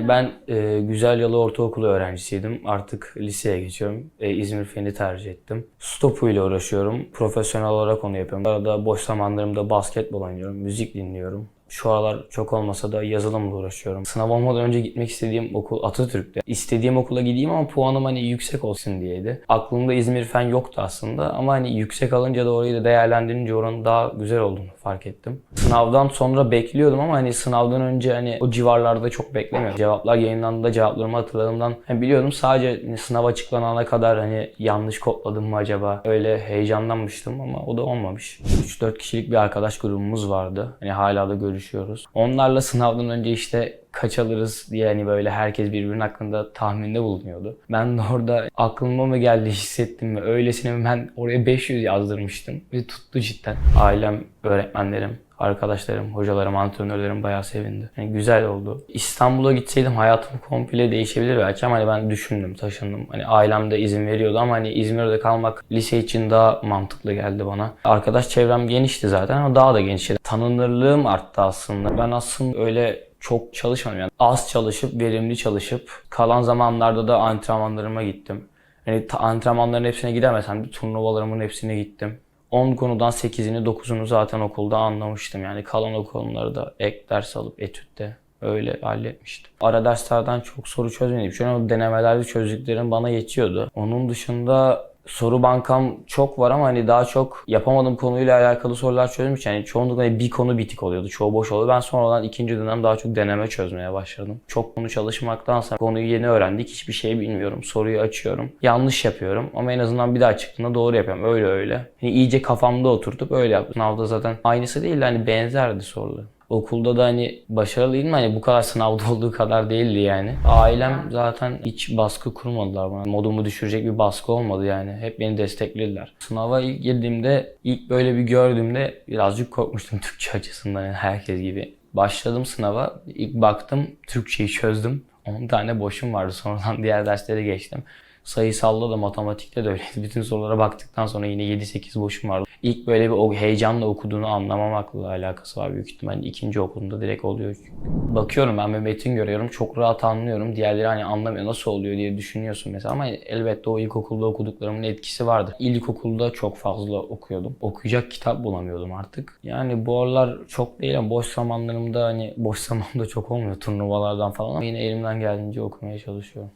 Yani ben e, Güzel Yalı Ortaokulu öğrencisiydim. Artık liseye geçiyorum. E, İzmir Fen'i tercih ettim. Stopu ile uğraşıyorum. Profesyonel olarak onu yapıyorum. Arada boş zamanlarımda basketbol oynuyorum, müzik dinliyorum. Şu aralar çok olmasa da yazılımla uğraşıyorum. Sınav olmadan önce gitmek istediğim okul Atatürk'te. İstediğim okula gideyim ama puanım hani yüksek olsun diyeydi. Aklımda İzmir Fen yoktu aslında ama hani yüksek alınca da orayı da değerlendirince oranın daha güzel olduğunu fark ettim. Sınavdan sonra bekliyordum ama hani sınavdan önce hani o civarlarda çok beklemiyordum. Cevaplar yayınlandığında cevaplarımı hatırladığımdan hani biliyordum sadece hani sınav açıklanana kadar hani yanlış kodladım mı acaba öyle heyecanlanmıştım ama o da olmamış. 3-4 kişilik bir arkadaş grubumuz vardı. Hani hala da görüşüyoruz. Onlarla sınavdan önce işte kaç alırız diye hani böyle herkes birbirinin hakkında tahminde bulunuyordu. Ben de orada aklıma mı geldi hissettim ve öylesine ben oraya 500 yazdırmıştım ve tuttu cidden. Ailem, öğretmenlerim, arkadaşlarım, hocalarım, antrenörlerim bayağı sevindi. Yani güzel oldu. İstanbul'a gitseydim hayatım komple değişebilir belki ama hani ben düşündüm, taşındım. Hani ailem de izin veriyordu ama hani İzmir'de kalmak lise için daha mantıklı geldi bana. Arkadaş çevrem genişti zaten ama daha da genişledi. Tanınırlığım arttı aslında. Ben aslında öyle çok çalışmadım yani. Az çalışıp, verimli çalışıp kalan zamanlarda da antrenmanlarıma gittim. Yani antrenmanların hepsine gidemesem de turnuvalarımın hepsine gittim. 10 konudan 8'ini 9'unu zaten okulda anlamıştım. Yani kalan o konuları da ek ders alıp etütte öyle halletmiştim. Ara derslerden çok soru çözmedim. An denemelerde çözdüklerim bana yetiyordu. Onun dışında soru bankam çok var ama hani daha çok yapamadığım konuyla alakalı sorular çözdüğüm için yani çoğunlukla hani bir konu bitik oluyordu. Çoğu boş oluyordu. Ben sonradan ikinci dönem daha çok deneme çözmeye başladım. Çok konu çalışmaktansa konuyu yeni öğrendik. Hiçbir şey bilmiyorum. Soruyu açıyorum. Yanlış yapıyorum ama en azından bir daha çıktığında doğru yapıyorum. Öyle öyle. Hani iyice kafamda oturtup öyle yaptım. Sınavda zaten aynısı değil de hani benzerdi sorular. Okulda da hani başarılıydım hani bu kadar sınavda olduğu kadar değildi yani. Ailem zaten hiç baskı kurmadılar bana. Modumu düşürecek bir baskı olmadı yani. Hep beni desteklediler. Sınava ilk girdiğimde, ilk böyle bir gördüğümde birazcık korkmuştum Türkçe açısından yani herkes gibi. Başladım sınava. ilk baktım Türkçeyi çözdüm. 10 tane boşum vardı. Sonradan diğer derslere geçtim. Sayısalda da matematikte de öyleydi. Bütün sorulara baktıktan sonra yine 7-8 boşum vardı. İlk böyle bir o heyecanla okuduğunu anlamamakla alakası var büyük ihtimalle. İkinci okuduğunda direkt oluyor. Bakıyorum ben bir metin görüyorum. Çok rahat anlıyorum. Diğerleri hani anlamıyor. Nasıl oluyor diye düşünüyorsun mesela. Ama elbette o ilkokulda okuduklarımın etkisi vardı. İlkokulda çok fazla okuyordum. Okuyacak kitap bulamıyordum artık. Yani bu aralar çok değil ama boş zamanlarımda hani boş zamanımda çok olmuyor turnuvalardan falan ama yine elimden geldiğince okumaya çalışıyorum.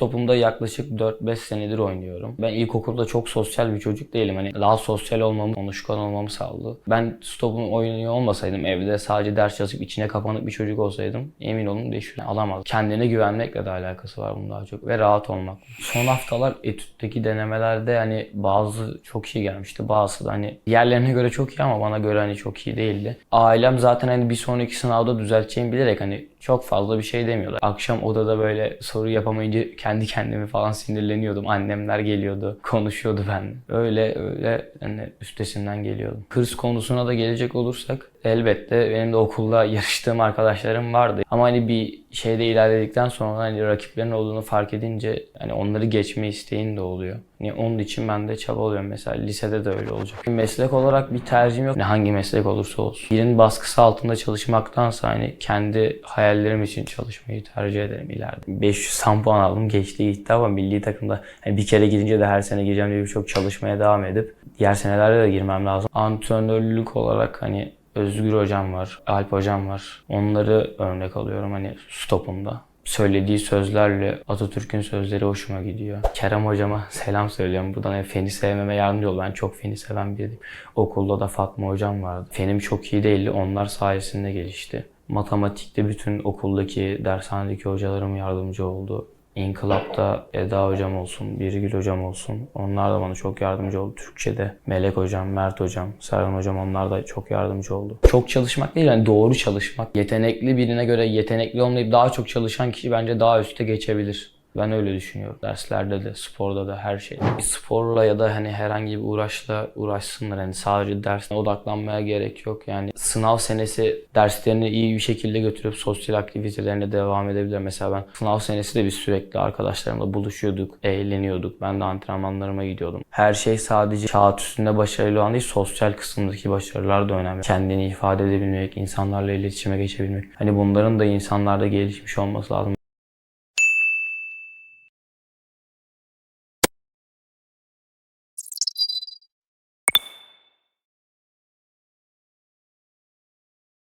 Topumda yaklaşık 4-5 senedir oynuyorum. Ben ilkokulda çok sosyal bir çocuk değilim. Hani daha sosyal olmamı, konuşkan olmamı sağladı. Ben stopun oynuyor olmasaydım, evde sadece ders çalışıp içine kapanık bir çocuk olsaydım emin olun değişir alamaz. Kendine güvenmekle de alakası var bunun daha çok ve rahat olmak. Son haftalar etütteki denemelerde hani bazı çok iyi gelmişti. Bazısı da hani diğerlerine göre çok iyi ama bana göre hani çok iyi değildi. Ailem zaten hani bir sonraki sınavda düzelteceğimi bilerek hani çok fazla bir şey demiyorlar. Akşam odada böyle soru yapamayınca kendi kendimi falan sinirleniyordum. Annemler geliyordu, konuşuyordu ben. Öyle öyle hani üstesinden geliyordum. Hırs konusuna da gelecek olursak elbette benim de okulda yarıştığım arkadaşlarım vardı. Ama hani bir şeyde ilerledikten sonra hani rakiplerin olduğunu fark edince hani onları geçme isteğin de oluyor. Yani onun için ben de çabalıyorum mesela lisede de öyle olacak. Meslek olarak bir tercihim yok. Yani hangi meslek olursa olsun. Birinin baskısı altında çalışmaktansa hani kendi hayallerim için çalışmayı tercih ederim ileride. 500 tam puan aldım geçti gitti ama milli takımda hani bir kere gidince de her sene gireceğim diye birçok çalışmaya devam edip diğer senelerde de girmem lazım. Antrenörlük olarak hani Özgür hocam var, Alp hocam var. Onları örnek alıyorum hani stopumda. Söylediği sözlerle Atatürk'ün sözleri hoşuma gidiyor. Kerem hocama selam söylüyorum. Buradan hep feni sevmeme yardımcı oldu. Ben çok feni seven biriyim. Okulda da Fatma hocam vardı. Fenim çok iyi değildi. Onlar sayesinde gelişti. Matematikte bütün okuldaki, dershanedeki hocalarım yardımcı oldu. İnkılap'ta Eda hocam olsun, Birgül hocam olsun. Onlar da bana çok yardımcı oldu. Türkçe'de Melek hocam, Mert hocam, Serhan hocam onlar da çok yardımcı oldu. Çok çalışmak değil yani doğru çalışmak. Yetenekli birine göre yetenekli olmayıp daha çok çalışan kişi bence daha üste geçebilir. Ben öyle düşünüyorum. Derslerde de, sporda da, her şeyde. Sporla ya da hani herhangi bir uğraşla uğraşsınlar. Hani sadece dersine odaklanmaya gerek yok. Yani sınav senesi derslerini iyi bir şekilde götürüp sosyal aktivitelerine devam edebilir. Mesela ben sınav senesi de biz sürekli arkadaşlarımla buluşuyorduk, eğleniyorduk. Ben de antrenmanlarıma gidiyordum. Her şey sadece kağıt üstünde başarılı olan değil, sosyal kısımdaki başarılar da önemli. Kendini ifade edebilmek, insanlarla iletişime geçebilmek. Hani bunların da insanlarda gelişmiş olması lazım.